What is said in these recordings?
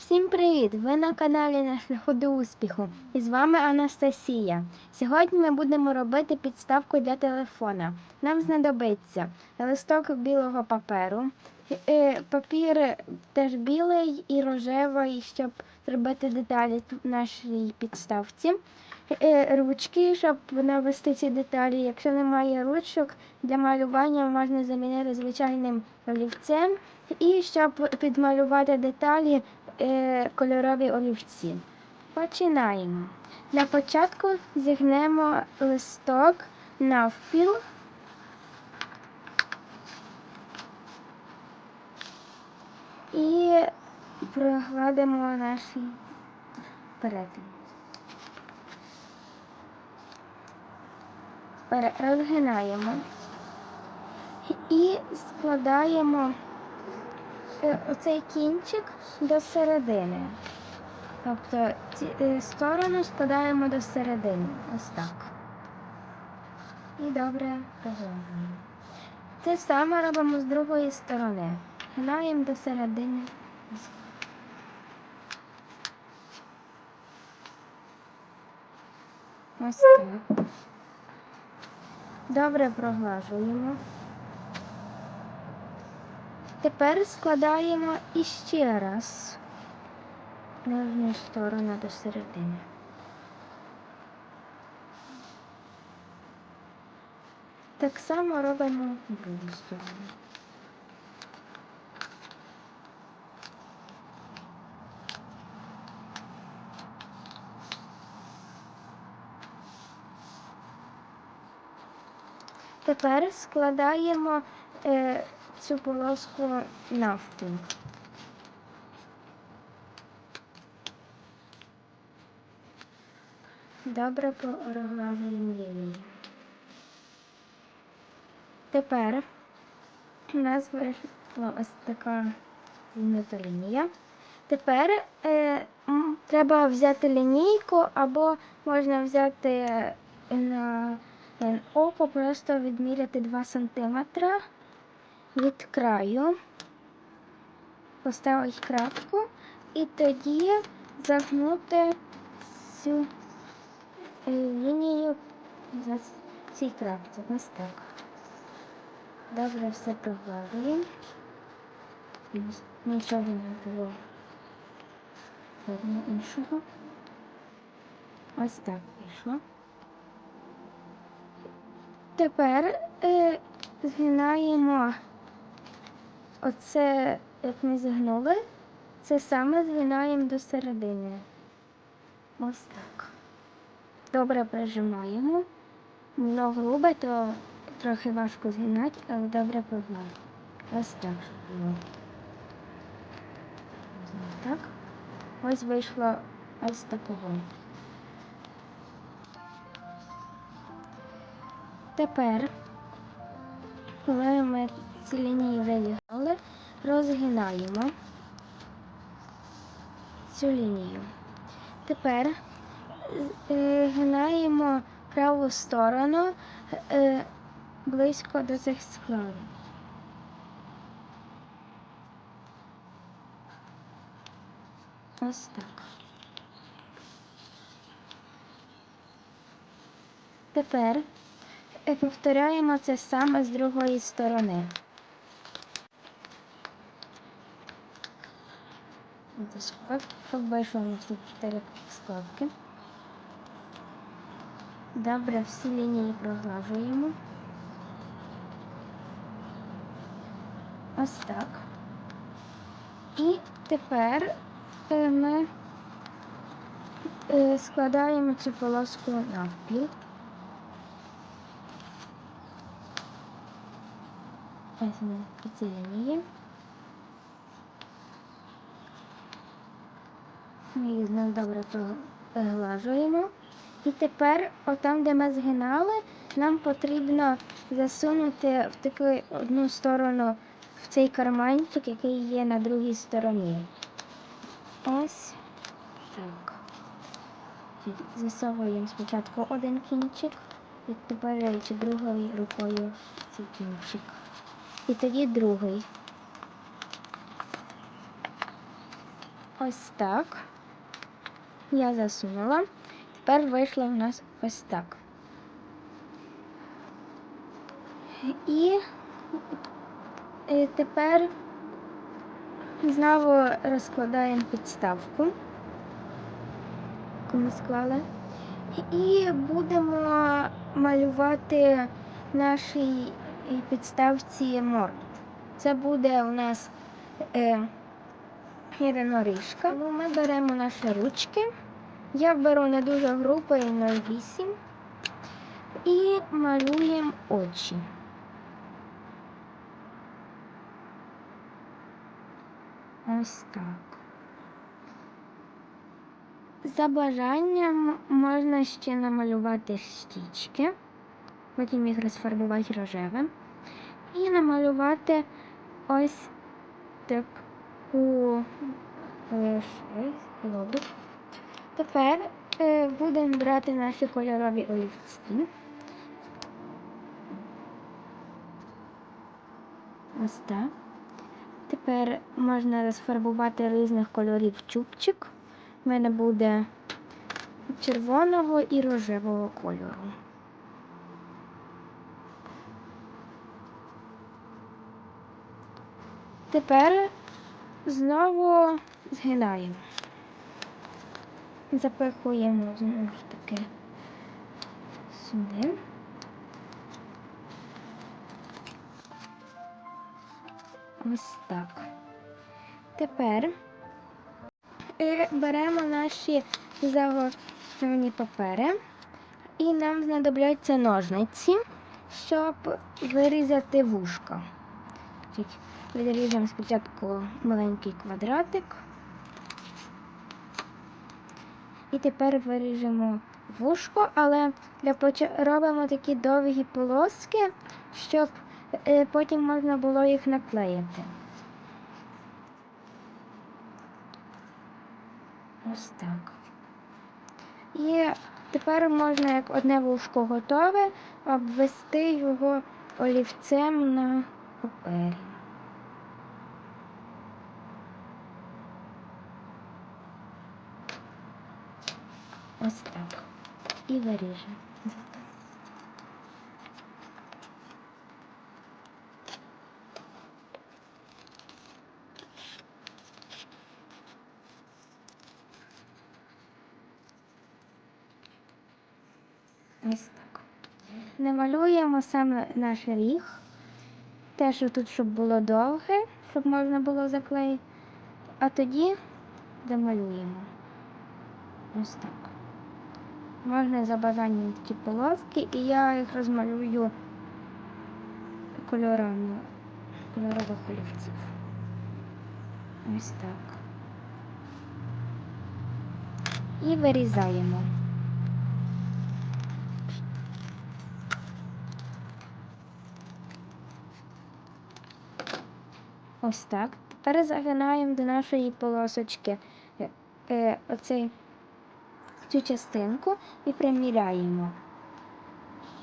Всім привіт! Ви на каналі на шляху до успіху. І з вами Анастасія. Сьогодні ми будемо робити підставку для телефона. Нам знадобиться листок білого паперу, е, папір теж білий і рожевий, щоб зробити деталі в нашій підставці. Е, Ручки, щоб навести ці деталі. Якщо немає ручок, для малювання можна замінити звичайним олівцем. І щоб підмалювати деталі, кольорові олівці. Починаємо. Для початку зігнемо листок навпіл. І прокладемо наш перетин. Розгинаємо і складаємо е, оцей кінчик до середини. Тобто ці е, сторону складаємо до середини. Ось так. І добре розгорнуємо. Те саме робимо з другої сторони. Гнаємо до середини. Ось так. Добре проглажуємо. Тепер складаємо іще раз нижню сторону до середини. Так само робимо в другу сторону. Тепер складаємо е, цю полоску навпіл. Добре проглажуємо лінію. Тепер у нас вийшла ось така лінія. Тепер е, треба взяти лінійку або можна взяти е, на око, просто відміряти 2 см від краю, поставити крапку і тоді загнути цю е, лінію за цій крапці. Ось так. Добре все проглажуємо. Нічого не було видно іншого. Ось так вийшло. Тепер е, згинаємо оце, як ми зігнули, це саме згинаємо до середини. Ось так. Добре прижимаємо. Воно грубе, то трохи важко згинати, але добре прогнати. Ось так. Так. Ось вийшло ось такого. Тепер, коли ми ці лінії вже розгинаємо цю лінію. Тепер е, гинаємо праву сторону е, близько до цих складів. Ось так. Тепер е, повторяємо це саме з другої сторони. Щоб вийшло у нас тут чотири складки. Добре, всі лінії проглажуємо. Ось так. І тепер е, ми е, складаємо цю полоску навпіл. Ось ми цій лінії. Ми її знову добре проглажуємо. І тепер, отам, де ми згинали, нам потрібно засунути в таку одну сторону в цей карманчик, який є на другій стороні. Ось так. Засовуємо спочатку один кінчик, і підпираючи другою рукою цей кінчик. І тоді другий. ось так. Я засунула. Тепер вийшло в нас ось так. І е, тепер знову розкладаємо підставку, яку ми склали. І будемо малювати нашій підставці морд. Це буде у нас е, єдиноріжка. Ну, ми беремо наші ручки. Я беру не дуже групою 0,8 і малюємо очі. Ось так. За бажанням можна ще намалювати щічки, потім їх розфарбувати рожевим. І намалювати ось таку е, щось, лобик. Тепер е, будемо брати наші кольорові олівці. Ось так. Тепер можна розфарбувати різних кольорів чубчик. У мене буде червоного і рожевого кольору. Тепер знову згинаємо. Запихуємо знову ж таки сюди. Ось так. Тепер беремо наші заготовлені папери і нам знадобляться ножниці, щоб вирізати вушка. Відріжемо спочатку маленький квадратик. І тепер виріжемо вушко, але для поча- робимо такі довгі полоски, щоб е, потім можна було їх наклеїти. Ось так. І тепер можна, як одне вушко готове, обвести його олівцем на папері. Ось так. І виріжемо. Ось так. Не малюємо саме наш ріг. Те, що тут, щоб було довге, щоб можна було заклеїти. А тоді домалюємо. Ось так. Можна за бажанням такі полоски, і я їх розмалюю кольорами кольорових олівців. Ось так. І вирізаємо. Ось так. Тепер загинаємо до нашої полосочки е, е, оцей, цю частинку і приміряємо.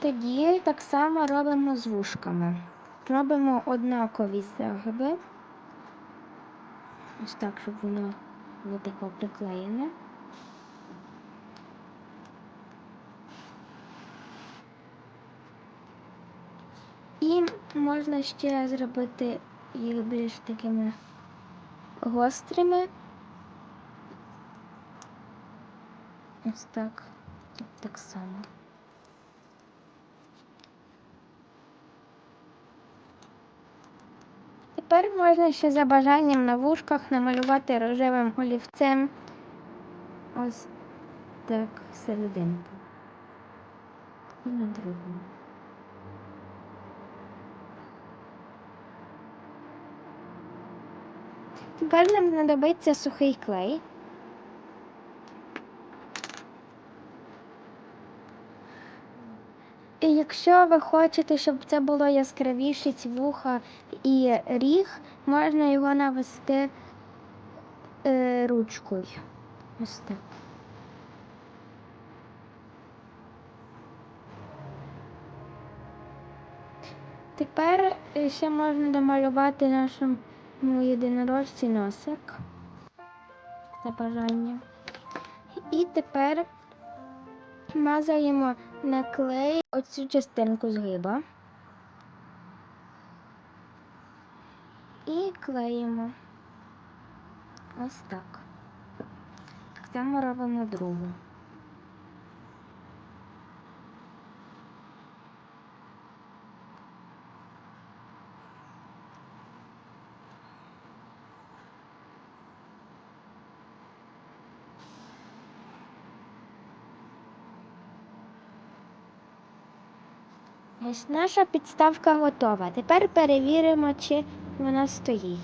Тоді так само робимо з вушками. Робимо однакові загиби. Ось так, щоб воно було тако приклеєне. І можна ще зробити їх більш такими гострими. Ось так. Так само. Тепер можна ще за бажанням на вушках намалювати рожевим олівцем ось так серединку. І на другому. Тепер нам знадобиться сухий клей. Якщо ви хочете, щоб це було яскравіше вуха і ріг, можна його навести е, ручкою. Ось так. Тепер е, ще можна домалювати нашому єдинорожці носик. за бажання. І тепер мазаємо на клей оцю частинку згиба. І клеїмо. Ось так. Так само робимо другу. Ось наша підставка готова. Тепер перевіримо, чи вона стоїть.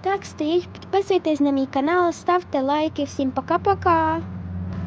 Так, стоїть. Підписуйтесь на мій канал, ставте лайки. Всім пока-пока!